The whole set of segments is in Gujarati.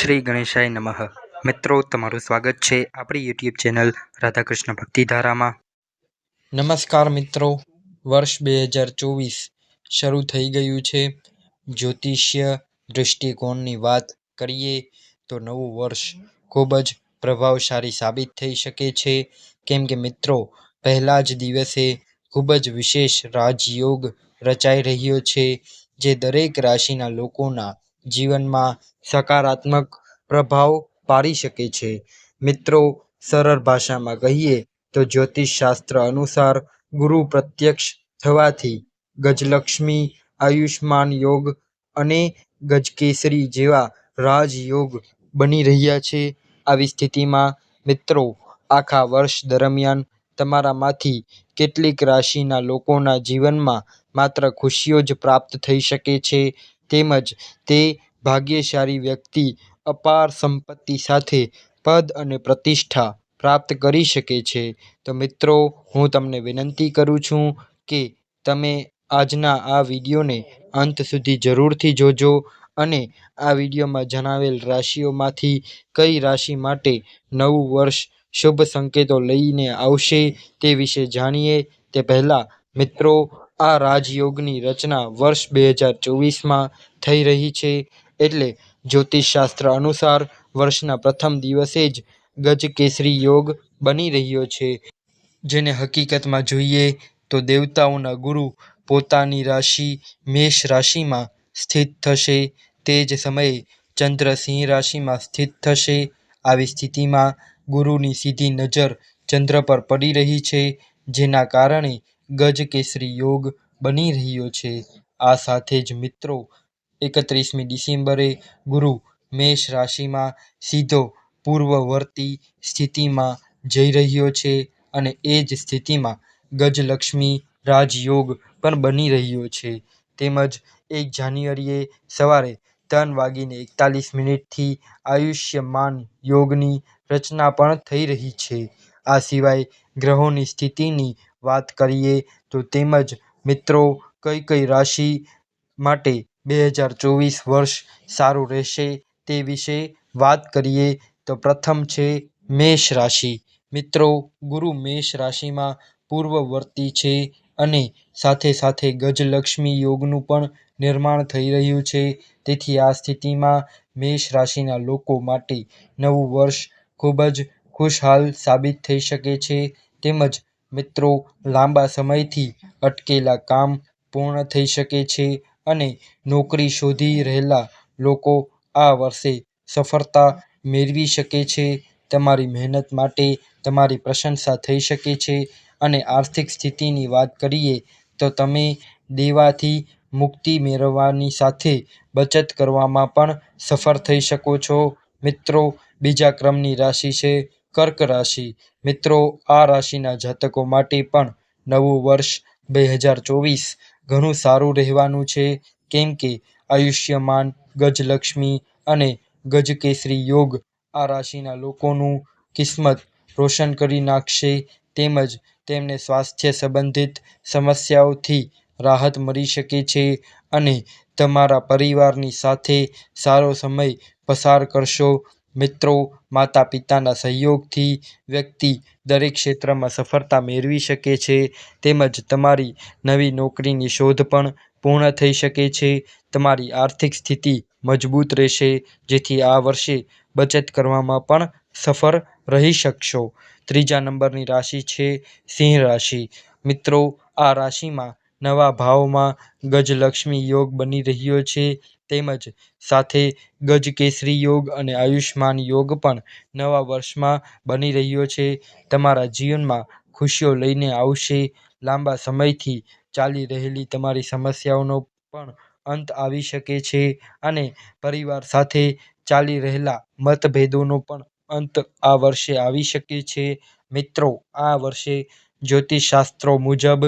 શ્રી ગણેશાય નમઃ. મિત્રો, તમારું સ્વાગત છે આપણી યુટ્યુબ ચેનલ રાધાકૃષ્ણ ભક્તિધારામાં. નમસ્કાર મિત્રો, વર્ષ બે હજાર ચોવીસ શરૂ થઈ ગયું છે. જ્યોતિષ્ય દૃષ્ટિકોણની વાત કરીએ તો નવું વર્ષ ખૂબ જ પ્રભાવશાળી સાબિત થઈ શકે છે. કેમ કે મિત્રો, પહેલા જ દિવસે ખૂબ જ વિશેષ રાજયોગ રચાઈ રહ્યો છે, જે દરેક રાશિના લોકોના જીવનમાં સકારાત્મક પ્રભાવ પાડી શકે છે. મિત્રો, સરળ ભાષામાં કહીએ તો જ્યોતિષશાસ્ત્ર અનુસાર ગુરુ પ્રત્યક્ષ થવાથી ગજલક્ષ્મી, આયુષ્માન યોગ અને ગજકેસરી જેવા રાજયોગ બની રહ્યા છે. આવી સ્થિતિમાં મિત્રો, આખા વર્ષ દરમિયાન તમારામાંથી કેટલીક રાશિના લોકોના જીવનમાં માત્ર ખુશીઓ જ પ્રાપ્ત થઈ શકે છે. તેમજ તે ભાગ્યશાળી વ્યક્તિ અપાર સંપત્તિ સાથે પદ અને પ્રતિષ્ઠા પ્રાપ્ત કરી શકે છે. તો મિત્રો, હું તમને વિનંતી કરું છું કે તમે આજના આ વિડીયોને અંત સુધી જરૂરથી જોજો અને આ વિડીયોમાં જણાવેલ રાશિઓમાંથી કઈ રાશિ માટે નવું વર્ષ શુભ સંકેતો લઈને આવશે તે વિશે જાણીએ. તે પહેલાં, મિત્રો, આ રાજયોગની રચના વર્ષ બે હજાર ચોવીસમાં થઈ રહી છે. એટલે જ્યોતિષશાસ્ત્ર અનુસાર વર્ષના પ્રથમ દિવસે જ ગજકેસરી યોગ બની રહ્યો છે. જેને હકીકતમાં જોઈએ તો દેવતાઓના ગુરુ પોતાની રાશિ મેષ રાશિમાં સ્થિત થશે. તે જ સમયે ચંદ્ર સિંહ રાશિમાં સ્થિત થશે. આવી સ્થિતિમાં ગુરુની સીધી નજર ચંદ્ર પર પડી રહી છે, જેના કારણે ગજકેસરી યોગ બની રહ્યો છે. આ સાથે જ મિત્રો એકત્રીસમી ડિસેમ્બરે ગુરુ મેષ રાશિમાં સીધો પૂર્વવર્તી સ્થિતિમાં જઈ રહ્યો છે અને એ જ સ્થિતિમાં ગજલક્ષ્મી રાજયોગ પણ બની રહ્યો છે. તેમજ એક જાન્યુઆરીએ સવારે ત્રણ વાગીને એકતાલીસ મિનિટથી આયુષ્યમાન યોગની રચના પણ થઈ રહી છે. આ સિવાય ગ્રહોની સ્થિતિની વાત કરીએ તો તેમજ મિત્રો કઈ કઈ રાશિ માટે બે હજાર ચોવીસ વર્ષ સારું રહેશે તે વિશે વાત કરીએ તો પ્રથમ છે મેષ રાશિ. મિત્રો, ગુરુ મેષ રાશિમાં પૂર્વવર્તી છે અને સાથે સાથે ગજલક્ષ્મી યોગનું પણ નિર્માણ થઈ રહ્યું છે. તેથી આ સ્થિતિમાં મેષ રાશિના લોકો માટે નવું વર્ષ ખૂબ જ ખુશહાલ સાબિત થઈ શકે છે. તેમજ મિત્રો, લાંબા સમયથી અટકેલા કામ પૂર્ણ થઈ શકે છે. અને નોકરી શોધી રહેલા લોકો આ વર્ષે સફળતા મેળવી શકે છે. તમારી મહેનત માટે તમારી પ્રશંસા થઈ શકે છે. અને આર્થિક સ્થિતિની વાત કરીએ તો તમે દેવાથી મુક્તિ મેળવવાની સાથે બચત કરવામાં પણ સફળ થઈ શકો છો. મિત્રો, બીજા ક્રમની રાશિ છે કર્ક રાશિ. મિત્રો, આ રાશિના જાતકો માટે પણ નવું વર્ષ બે હજાર ચોવીસ ઘણું સારું રહેવાનું છે, કેમ કે આયુષ્યમાન ગજલક્ષ્મી અને ગજકેસરી યોગ આ રાશિના લોકોનું કિસ્મત રોશન કરી નાખશે તેમજ તેમને સ્વાસ્થ્ય સંબંધિત સમસ્યાઓથી રાહત મળી શકે છે અને તમારા પરિવારની સાથે સારો સમય પસાર કરશો. મિત્રો માતા પિતાના સહયોગથી વ્યક્તિ દરેક ક્ષેત્રમાં સફળતા મેળવી શકે છે, તેમજ તમારી નવી નોકરીની શોધ પણ પૂર્ણ થઈ શકે છે, તમારી આર્થિક સ્થિતિ મજબૂત રહેશે, જેથી આ વર્ષે બચત કરવામાં પણ સફળ રહી શકશો. ત્રીજા નંબરની રાશિ છે સિંહ રાશિ. મિત્રો, આ રાશિમાં નવા ભાવમાં ગજલક્ષ્મી યોગ બની રહ્યો છે. તેમજ સાથે ગજકેસરી યોગ અને આયુષ્માન યોગ પણ નવા વર્ષમાં બની રહ્યો છે. તમારા જીવનમાં ખુશીઓ લઈને આવશે. લાંબા સમયથી ચાલી રહેલી તમારી સમસ્યાઓનો પણ અંત આવી શકે છે અને પરિવાર સાથે ચાલી રહેલા મતભેદોનો પણ અંત આ વર્ષે આવી શકે છે. મિત્રો, આ વર્ષે જ્યોતિષશાસ્ત્રો મુજબ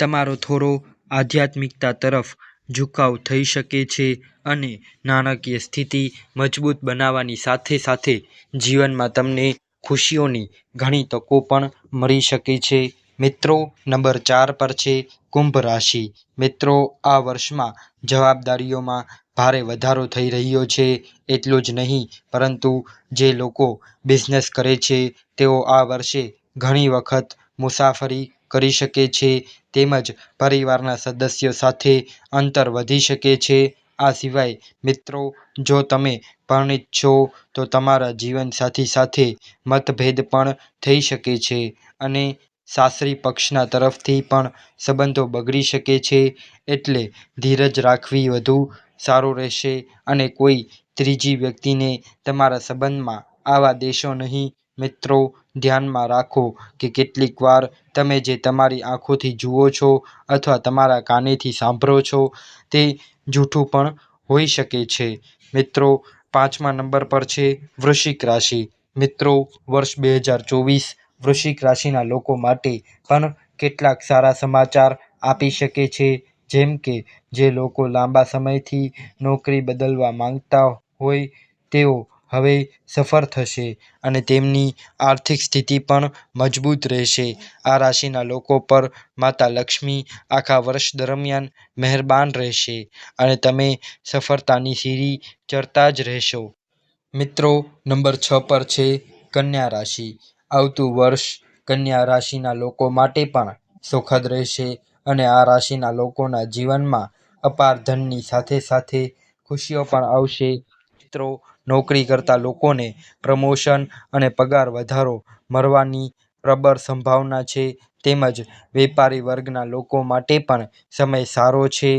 તમારો થોડો આધ્યાત્મિકતા તરફ ઝુકાવ થઈ શકે છે અને નાણાકીય સ્થિતિ મજબૂત બનાવવાની સાથે સાથે જીવનમાં તમને ખુશીઓની ઘણી તકો પણ મળી શકે છે. મિત્રો, નંબર ચાર પર છે કુંભ રાશિ. મિત્રો, આ વર્ષમાં જવાબદારીઓમાં ભારે વધારો થઈ રહ્યો છે, એટલું જ નહીં, પરંતુ જે લોકો બિઝનેસ કરે છે, તેઓ આ વર્ષે ઘણી વખત મુસાફરી કરી શકે છે. તેમજ પરિવારના સદસ્યો સાથે અંતર વધી શકે છે. આ સિવાય, મિત્રો, જો તમે પરણિત છો, તો તમારા જીવનસાથી સાથે મતભેદ પણ થઈ શકે છે અને સાસરી પક્ષના તરફથી પણ સંબંધો બગડી શકે છે. એટલે ધીરજ રાખવી વધુ સારું રહેશે અને કોઈ ત્રીજી વ્યક્તિને તમારા સંબંધમાં આવવા દેશો નહીં મિત્રો, ધ્યાનમાં રાખો કે કેટલીક વાર તમે જે તમારી આંખોથી જુઓ છો અથવા તમારા કાનેથી સાંભળો છો, તે જૂઠું પણ હોઈ શકે છે. મિત્રો, પાંચમા નંબર પર છે વૃશ્ચિક રાશિ. મિત્રો, વર્ષ બે હજાર ચોવીસ વૃશ્ચિક રાશિના લોકો માટે પણ કેટલાક સારા સમાચાર આપી શકે છે. જેમ કે, જે લોકો લાંબા સમયથી નોકરી બદલવા માંગતા હોય, તેઓ હવે સફળ થશે અને તેમની આર્થિક સ્થિતિ પણ મજબૂત રહેશે. આ રાશિના લોકો પર માતા લક્ષ્મી આખા વર્ષ દરમિયાન મહેરબાન રહેશે અને તમે સફળતાની સીડી ચડતા જ રહેશો. મિત્રો, નંબર છ પર છે કન્યા રાશિ. આવતું વર્ષ કન્યા રાશિના લોકો માટે પણ સુખદ રહેશે અને આ રાશિના લોકોના જીવનમાં અપાર ધનની સાથે સાથે ખુશીઓ પણ આવશે. મિત્રો નોકરી કરતા લોકોને પ્રમોશન અને પગાર વધારો મળવાની પ્રબળ સંભાવના છે. તેમજ વેપારી વર્ગના લોકો માટે પણ સમય સારો છે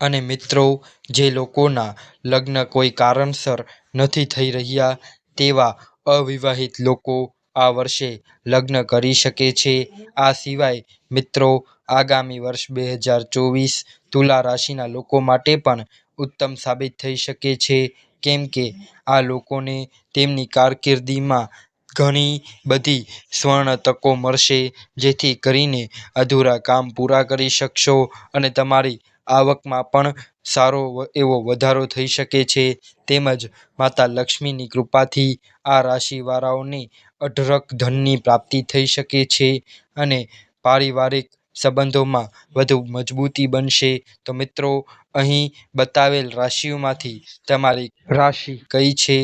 અને મિત્રો, જે લોકોના લગ્ન કોઈ કારણસર નથી થઈ રહ્યા તેવા અવિવાહિત લોકો આ વર્ષે લગ્ન કરી શકે છે. આ સિવાય મિત્રો, આગામી વર્ષ બે હજાર ચોવીસ તુલા રાશિના લોકો માટે પણ ઉત્તમ સાબિત થઈ શકે છે. કેમ કે આ લોકોને તેમની કારકિર્દીમાં ઘણી બધી સ્વર્ણ તકો મળશે. જેથી કરીને અધૂરા કામ પૂરા કરી શકશો અને તમારી આવકમાં પણ સારો એવો વધારો થઈ શકે છે. તેમજ માતા લક્ષ્મીની કૃપાથી આ રાશિવાળાઓને અઢળક ધનની પ્રાપ્તિ થઈ શકે છે અને પારિવારિક સંબંધોમાં વધુ મજબૂતી બનશે. તો મિત્રો અહીં બતાવેલ રાશિઓમાંથી તમારી રાશિ. કઈ છે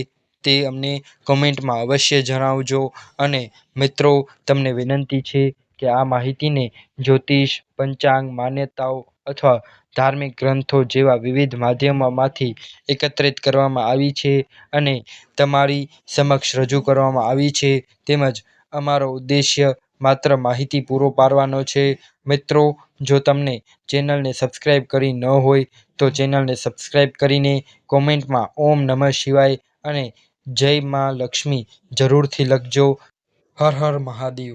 તે અમને કોમેન્ટમાં અવશ્ય જણાવજો અને મિત્રો તમને વિનંતી છે કે આ માહિતીને જ્યોતિષ પંચાંગ માન્યતાઓ અથવા ધાર્મિક ગ્રંથો જેવા વિવિધ માધ્યમોમાંથી એકત્રિત કરવામાં આવી છે અને તમારી સમક્ષ રજૂ કરવામાં આવી છે. તેમજ અમારો ઉદ્દેશ્ય માત્ર માહિતી પૂરો પાડવાનો છે. મિત્રો, જો તમને ચેનલને સબસ્ક્રાઈબ કરી ન હોય, તો ચેનલને સબસ્ક્રાઈબ કરીને કોમેન્ટમાં ઓમ નમઃ શિવાય અને જય મા લક્ષ્મી જરૂરથી લખજો. હર હર મહાદેવ.